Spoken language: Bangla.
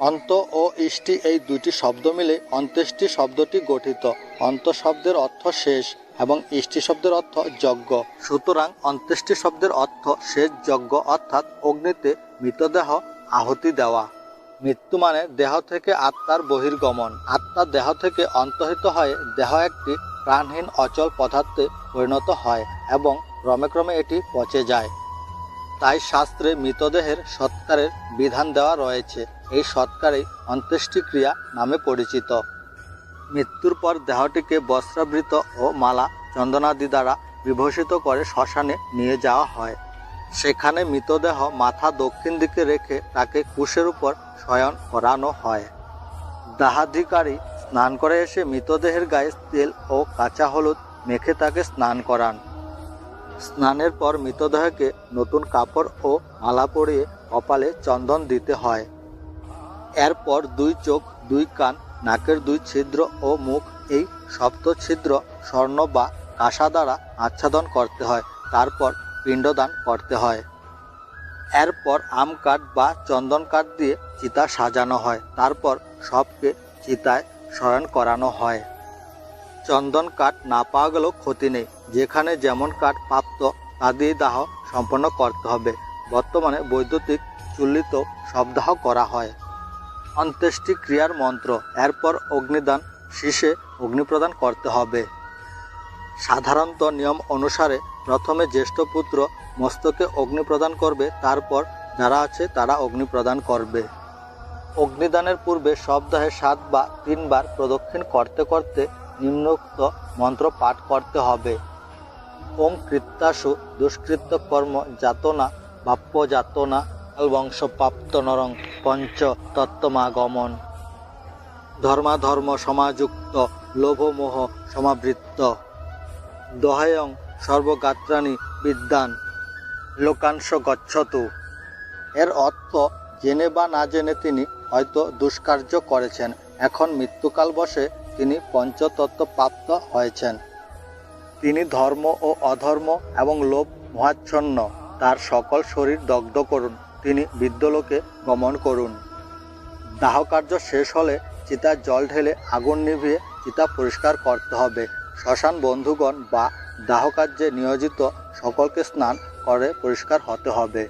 অন্ত ও ইষ্টি এই দুইটি শব্দ মিলে অন্ত্যেষ্টি শব্দটি গঠিত। অন্ত শব্দের অর্থ শেষ এবং ইষ্টি শব্দের অর্থ যজ্ঞ। সুতরাং অন্ত্যেষ্টি শব্দের অর্থ শেষ যজ্ঞ অর্থাৎ অগ্নিতে মৃতদেহ আহতি দেওয়া। মৃত্যু মানে দেহ থেকে আত্মার বহির্গমন। আত্মা দেহ থেকে অন্তহিত হয়ে দেহ একটি প্রাণহীন অচল পদার্থে পরিণত হয় এবং ক্রমে ক্রমে এটি পচে যায়। তাই শাস্ত্রে মৃতদেহের সৎকারের বিধান দেওয়া রয়েছে। এই সৎকারই অন্ত্যেষ্টিক্রিয়া নামে পরিচিত। মৃত্যুর পর দেহটিকে বস্ত্রাবৃত ও মালা চন্দনাদি দ্বারা বিভূষিত করে শ্মশানে নিয়ে যাওয়া হয়। সেখানে মৃতদেহ মাথা দক্ষিণ দিকে রেখে তাকে কুশের উপর শয়ন করানো হয়। দাহাধিকারী স্নান করে এসে মৃতদেহের গায়ে তেল ও কাঁচা হলুদ মেখে তাকে স্নান করান। স্নানের পর মৃতদেহকে নতুন কাপড় ও মালা পরিয়ে কপালে চন্দন দিতে হয়। এরপর দুই চোখ, দুই কান, নাকের দুই ছিদ্র ও মুখ এই সপ্ত ছিদ্র, স্বর্ণ বা কাঁসা দ্বারা আচ্ছাদন করতে হয়, তারপর পিণ্ডদান করতে হয়। এরপর আম কাঠ বা চন্দন কাঠ দিয়ে চিতা সাজানো হয়, তারপর সবকে চিতায় শয়ন করানো হয়। চন্দন কাঠ না পাওয়া গেলেও ক্ষতি নেই, যেখানে যেমন কাঠ প্রাপ্ত তা দিয়ে দাহ সম্পন্ন করতে হবে। বর্তমানে বৈদ্যুতিক চুল্লিত শবদাহ করা হয়। অন্ত্যেষ্টি ক্রিয়ার মন্ত্র। এরপর অগ্নিদান শীষে অগ্নিপ্রদান করতে হবে। সাধারণত নিয়ম অনুসারে প্রথমে জ্যেষ্ঠ পুত্র মস্তকে অগ্নি প্রদান করবে, তারপর যারা আছে তারা অগ্নি প্রদান করবে। অগ্নিদানের পূর্বে সপ্তাহে সাত বা তিনবার প্রদক্ষিণ করতে করতে নিম্নোক্ত মন্ত্র পাঠ করতে হবে। ওম কৃত্তাসু দুষ্কৃত্য কর্ম যাতনা বাপ্য যাতনা বংশ প্রাপ্ত নরং পঞ্চ তত্ত্বমাগমন ধর্মাধর্ম সমাযুক্ত, লোভমোহ সমাবৃত্ত। দহায়ং সর্বগাত্রাণী বিদ্যান, লোকাংশ গচ্ছতু। এর অর্থ, জেনে বা না জেনে তিনি হয়তো দুষ্কার্য করেছেন। এখন মৃত্যুকাল বসে তিনি পঞ্চতত্ত্ব প্রাপ্ত হয়েছেন। তিনি ধর্ম ও অধর্ম এবং লোভ মহাচ্ছন্ন। তার সকল শরীর দগ্ধ করুন। তিনি বিদ্যলোকে গমন করুন। দাহকার্য শেষ হলে চিতার জল ঢেলে আগুন নিভিয়ে চিতা পরিষ্কার করতে হবে। শ্মশান বন্ধুগণ বা দাহকার্যে নিয়োজিত সকলকে স্নান করে পরিষ্কার হতে হবে।